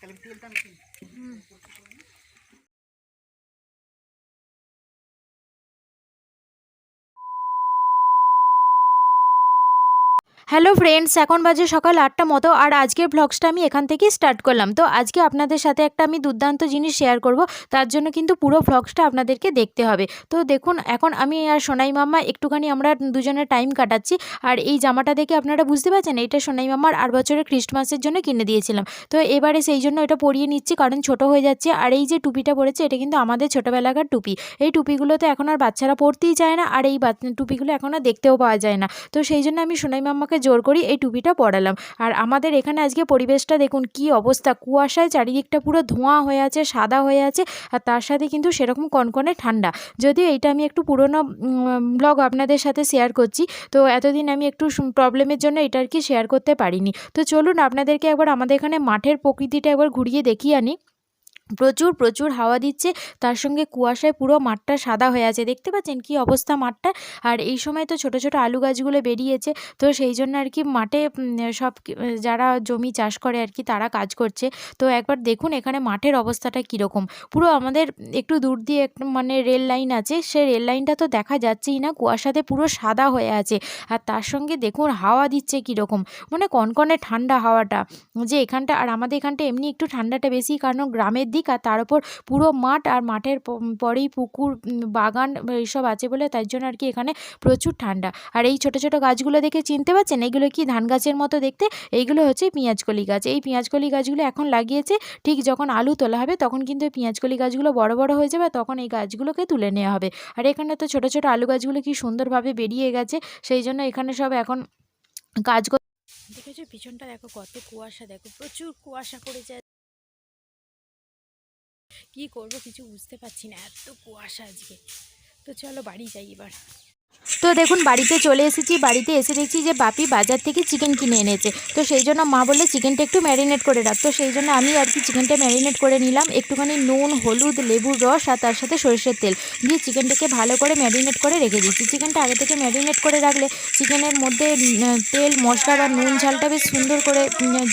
కలిపి తీలుతాను hello friends, এখন বাজে সকাল আটটা মতো আর আজকের ব্লগসটা আমি এখান থেকেই স্টার্ট করলাম। তো আজকে আপনাদের সাথে একটা আমি দুর্দান্ত জিনিস শেয়ার করব, তার জন্য কিন্তু পুরো ব্লগসটা আপনাদেরকে দেখতে হবে। তো দেখুন, এখন আমি আর সোনাই মাম্মা একটুখানি আমরা দুজনে টাইম কাটাচ্ছি আর এই জামাটা দেখে আপনারা বুঝতে পারছেন এইটা সোনাই মাম্মার আর বছরের খ্রিস্টমাসের জন্য কিনে দিয়েছিলাম। তো এবারে সেই জন্য এটা পরিয়ে নিচ্ছি, কারণ ছোট হয়ে যাচ্ছে আর এই যে টুপিটা পরেছে, এটা কিন্তু আমাদের ছোটোবেলাকার টুপি। এই টুপিগুলো তো এখন আর বাচ্চারা পরতেই চায় না আর এই টুপিগুলো এখন আর দেখতেও পাওয়া যায় না। তো সেই জন্য আমি সোনাই মাম্মাকে জোর করি এই টুপিটা পরালাম। আর আমাদের এখানে আজকে পরিবেশটা দেখুন কি অবস্থা। কুয়াশায় চারিদিকটা পুরো ধোঁয়া হয়ে আছে, সাদা হয়ে আছে, আর তার সাথে কিন্তু সেরকম কনকনে ঠান্ডা। যদিও এইটা আমি একটু পুরোনো ব্লগ আপনাদের সাথে শেয়ার করছি, তো এতদিন আমি একটু প্রবলেমের জন্য এটা আর কি শেয়ার করতে পারিনি। তো চলুন আপনাদেরকে একবার আমাদের এখানে মাঠের প্রকৃতিটা একবার ঘুরিয়ে দেখিয়ে আনি। প্রচুর প্রচুর হাওয়া দিচ্ছে। তার সঙ্গে কুয়াশায় পুরো মাঠটা সাদা হয়ে আছে। দেখতে পাচ্ছেন কি অবস্থা মাঠটা? আর এই সময় তো ছোট ছোট আলু গাছগুলো বেরিয়েছে। তো সেই জন্য আর কি মাঠে সব যারা জমি চাষ করে আর কি তারা কাজ করছে। তো একবার দেখুন এখানে মাঠের অবস্থাটা কীরকম। পুরো আমাদের একটু দূর দিয়ে একটু মানে রেল লাইন আছে। সে রেল লাইনটা তো দেখা যাচ্ছেই না। কুয়াশাতে পুরো সাদা হয়ে আছে। আর তার সঙ্গে দেখুন হাওয়া দিচ্ছে কীরকম। মানে কনকনে ঠান্ডা হাওয়াটা। যে এখানটা, আর আমাদের এখানটা এমনি একটু ঠান্ডাটা বেশি। কারণ গ্রামের দিক আর তার উপর পুরো মাঠ আর মাঠের পরেই পুকুর বাগান এইসব আছে বলে তাই জন্য আর কি এখানে প্রচুর ঠান্ডা। আর এই ছোট ছোট গাছগুলো দেখে চিনতে পারছেন? এগুলো কি ধান গাছের মতো দেখতে? এইগুলো হচ্ছে পেঁয়াজকলি গাছ। এই পেঁয়াজকলি গাছগুলো এখন লাগিয়েছে, ঠিক যখন আলু তোলা হবে তখন কিন্তু পেঁয়াজকলি গাছগুলো বড় বড় হয়ে যাবে, তখন এই গাছগুলোকে তুলে নেওয়া হবে। আর এখানে তো ছোট ছোট আলু গাছগুলো কি সুন্দরভাবে বেরিয়ে গেছে, সেই জন্য এখানে সব এখন কাজ কর দেখেছ পিছনটা দেখো কত কুয়াশা, দেখো প্রচুর কুয়াশা পড়েছে কি করব কিছু বুঝতে পারছি না এত কুয়াশা আজকে। তো চলো বাড়ি যাই এবার। তো দেখুন, বাড়িতে চলে এসেছি। বাড়িতে এসে দেখছি যে, বাপি বাজার থেকে চিকেন কিনে এনেছে। তো সেই জন্য মা বললে চিকেনটা একটু ম্যারিনেট করে রাখ। তো সেই জন্য আমি আর কি চিকেনটা ম্যারিনেট করে নিলাম। একটুখানি নুন, হলুদ, লেবুর রস আর তার সাথে সরষের তেল। দিয়ে চিকেনটাকে ভালো করে ম্যারিনেট করে রেখে দিচ্ছি। চিকেনটা আগে থেকে ম্যারিনেট করে রাখলে চিকেনের মধ্যে তেল, মশলা বা নুন ঝালটা বেশ সুন্দর করে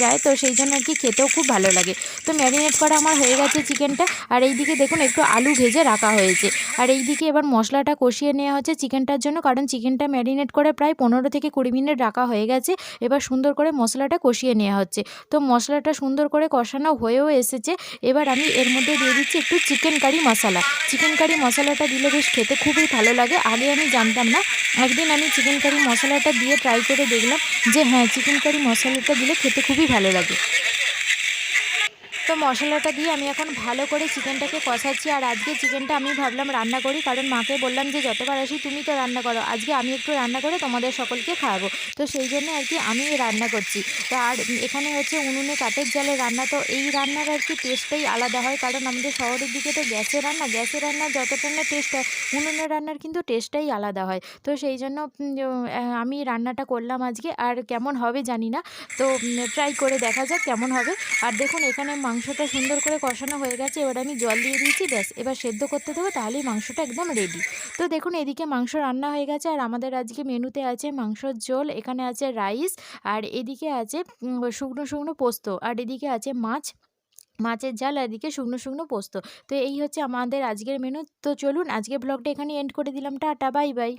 যায়। তো সেই জন্য আর কি খেতেও খুব ভালো লাগে। তো ম্যারিনেট করা আমার হয়ে গেছে চিকেনটা আর এইদিকে দেখুন, একটু আলু ভেজে রাখা হয়েছে। আর এইদিকে এবার মশলাটা কষিয়ে নেওয়া হচ্ছে। চিকেনটার জন্য, কারণ চিকেনটা ম্যারিনেট করে প্রায় পনেরো থেকে কুড়ি মিনিট রাখা হয়ে গেছে। এবার সুন্দর করে মশলাটা কষিয়ে নেওয়া হচ্ছে। তো মশলাটা সুন্দর করে কষানো হয়েও এসেছে। এবার আমি এর মধ্যে দিয়ে দিচ্ছি একটু চিকেন কারি মশলা। চিকেন কারি মশলাটা দিলে বেশ খেতে খুবই ভালো লাগে। আগে আমি জানতাম না। একদিন আমি চিকেন কারি মশলাটা দিয়ে ট্রাই করে দেখলাম যে হ্যাঁ চিকেন কারি মশলাটা দিলে খেতে খুবই ভালো লাগে। তো মশলাটা দিয়ে আমি এখন ভালো করে চিকেনটাকে কষাচ্ছি। আর আজকে চিকেনটা আমি ভাবলাম রান্না করি, কারণ মাকে বললাম যে, যতবার আসি তুমি তো রান্না করো। আজকে আমি একটু রান্না করে তোমাদের সকলকে খাওয়াবো। তো সেই জন্য আর কি আমি রান্না করছি। তো আর এখানে হচ্ছে উনুনে কাঠের জালে রান্না, তো এই রান্নার আর কি টেস্টটাই আলাদা হয়। কারণ আমাদের শহরের দিকে তো গ্যাসের রান্না, গ্যাসের রান্নার যতটা না টেস্ট হয় উনুনে রান্নার কিন্তু টেস্টটাই আলাদা হয়। তো সেই জন্য আমি রান্নাটা করলাম আজকে। আর কেমন হবে জানি না। তো ট্রাই করে দেখা যাক কেমন হবে। আর দেখুন, এখানে মাংসটা সুন্দর করে কষানো হয়ে গেছে, এবার আমি জল দিয়ে দিয়েছি, ব্যাস, এবার সেদ্ধ করতে দেবো, তাহলেই মাংসটা একদম রেডি তো দেখুন, এদিকে মাংস রান্না হয়ে গেছে, আর আমাদের আজকে মেনুতে আছে মাংসর ঝোল, এখানে আছে রাইস আর এদিকে আছে শুকনো শুকনো পোস্ত, আর এদিকে আছে মাছ, মাছের ঝাল, আর এদিকে শুকনো শুকনো পোস্ত। তো এই হচ্ছে আমাদের আজকের মেনু, তো চলুন আজকে ব্লগটা এখানে এন্ড করে দিলাম, টাটা বাই বাই